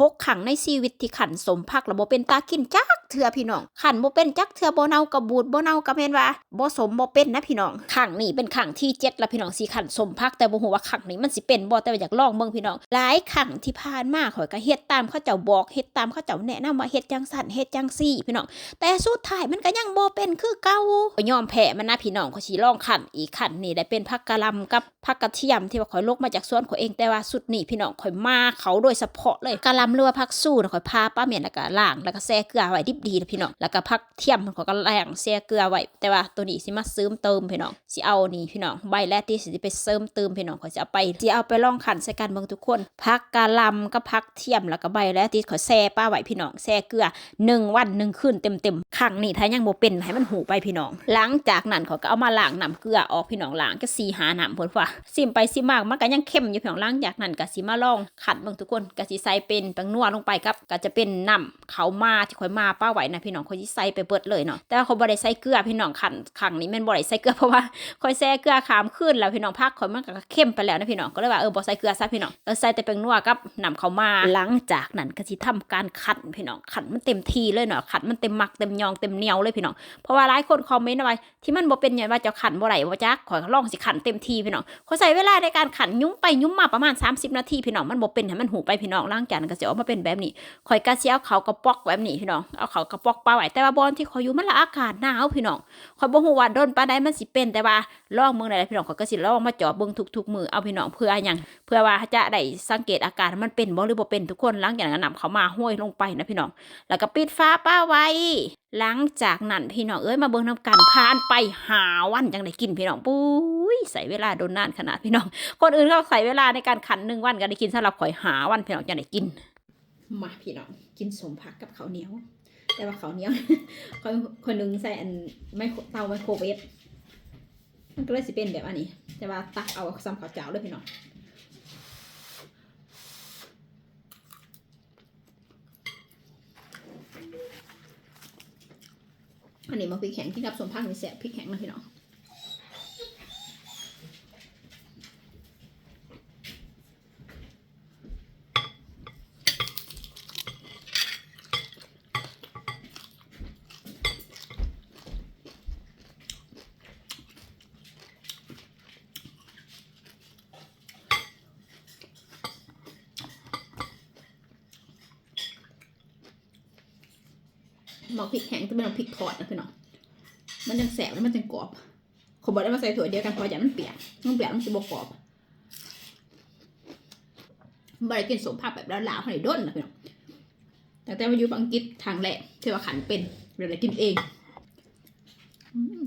หกขังในชีวิตที่ขันสมพักแล้วบ่เป็นตากินจักเถื่อพี่น้องขันบ่เป็นจักเถื่อบ่เน่ากระบูดบ่เน่ากระแม่นว่าบ่สมบ่เป็นนะพี่น้องขังนี่เป็นขังที่เจ็ดล้วพี่น้องสิขันสมพักแต่บ่ฮู้ว่าขังนี้มันสิเป็นบ่แต่ว่าอยากลองเบิ่งพี่น้องหลายขังที่ผ่านมาข่อยก็เฮ็ดตามเขาเจ้าบอกเฮ็ดตามเขาเจ้าแนะนำว่าเฮ็ดจังสั่นเฮ็ดจังซี่พี่น้องแต่สุดท้ายมันก็ยังบ่เป็นคือเก่าก็ยอมแพ้มันนะพี่น้องเขาสิลองขันอีกขันนี่ได้เป็นผักกะล่ำกับผักกระเทียมที่ว่าข่อยลกมาจากสวนข่อยเองแต่ว่าสุดนี่พี่น้องข่อยมาเขาโดยเฉพาะเลยกะล่ำหรือว่าผักสู้นะข่อยพาป้าเมียนแล้วก็ล้างแล้วก็แช่เกลือไว้ดิบดีนะพี่น้องแล้วก็ผักเทียมข่อยก็ล้างแช่เกลือไว้แต่ว่าตัวนี้สิมาเสริมเติมพี่น้องสิเอานี่พี่น้องใบแรกที่สิไปเสริมเติมพี่น้องข่อยจะเอาไปสิเอาไปลองขันใส่กันเบิ่งทุกคนผักกะล่ำกับผักเทียมแล้วก็ใบแรกที่ข่อยแช่ป้าไว้พี่น้องแช่เกลือหนึ่งวันหนึ่งคืนเต็มเต็มๆขังนี่ถ้ายังบ่เป็นให้มันหูไปพี่น้อง หลังจากนั้นเขาก็เอามาล้างน้ำเกลือออกพี่น้องล้างก็สีหาน้ำผลว่าซิมไปซิมมากมันก็ยังเข้มอยู่พี่น้องหลังจากนั้นก็สิมาลองขัดเบิ่งทุกคนก็สิใส่เป็นปงนัวลงไปครับก็จะเป็นน้ำเขามาที่ข่อยมาป้าไหวนะพี่น้องข่อยใส่ไปเบิดเลยเนาะแต่ว่าเขาบ่ได้ใส่เกลือพี่น้องขันขังนี้แม่นบ่ได้ใส่เกลือเพราะว่าข่อยแซ่เกลือขามขึ้นแล้วพี่น้องพักข่อยมันก็เข้มไปแล้วนะพี่น้องก็เลยว่าเออบ่ใส่เกลือซะพี่น้องเออใส่แต่แป้งนัวกับน้ำเขามาหลังจากนั้นก็สิทำการขัดพี่น้องขัดมันเต็มทีเลยเนาะขัดมันเต็มมักเต็มยองเต็มเหนียวเลยพี่น้องเพราะว่าหลายคนคอมเมนต์เอาไว้ที่มันบ่เป็นอย่างว่าจะขันบ่ไหลบ่จักข่อยลองสิขันเต็มทีพี่น้องข่อยใส่เวลาในการขันยุ่มไปยุ่มมาประมาณ 30 นาทีพี่น้องมันบ่เป็นให้มันหูไปพี่น้องล่างจานก็สิออกมาเป็นแบบนี้ข่อยก็สิเอาเขากระปอกแบบนี้พี่น้องเอาเขากระปอกปลาไว้แต่ว่าบอนที่ข่อยอยู่มันละอากาศหนาวพี่น้องข่อยบ่ฮู้ว่าโดนปานใดมันสิเป็นแต่ว่าลองเบิ่งได้พี่น้องข่อยก็สิลองมาเจาะเบิ่งทุกๆมือเอาพี่น้องเพื่อหยังเพื่อว่าจะได้สังเกตอาการมันเป็นบ่หรือบ่เป็นทุกคนหลังจากนั้นนำเขามาห้วยลงไปนะพี่น้องแล้วก็ปิดฟ้าป้าไว้หลังจากนั้นพี่น้องเอ้ยมาเบิ่งน้ำกันผ่านไปหาวันจังได้กินพี่น้องปุ้ยใส่เวลาโดนนานขนาดพี่น้อง คนอื่นเขาใส่เวลาในการขันหนึ่งวันก็ได้กินสำหรับข่อยหาวันพี่น้องจังได้กิน มาพี่น้องกินสมผักกับข้าวเหนียว แต่ว่าข้าวเหนียวคนคนหนึงใส่อันไมโครเตาไมโครเวฟมันก็เลยสิเป็นแบบอันนี้ แต่ว่าตักเอาซ้ำข้าวเจ้าเลยพี่น้องอันนี้มาพริกแข็งที่กับสมพักมีแสบพริกแข็งนะพี่น้อง หมักพริกแห้งจะเป็นหมักพริกทอดนะพี่น้องมันจังแสบแล้วมันจังกรอบขอบอกได้มาใส่ถั่วเดียวกันพราะอย่ามันเปียกมันเปียกมันจะบกกรอบบริกินสมภาพแบบลาวๆให้ด้นนะพี่น้องแต่แต่มาอยู่อังกฤษทางแหละเทว่าขันเป็นเดี๋ยวได้กินเอง อืม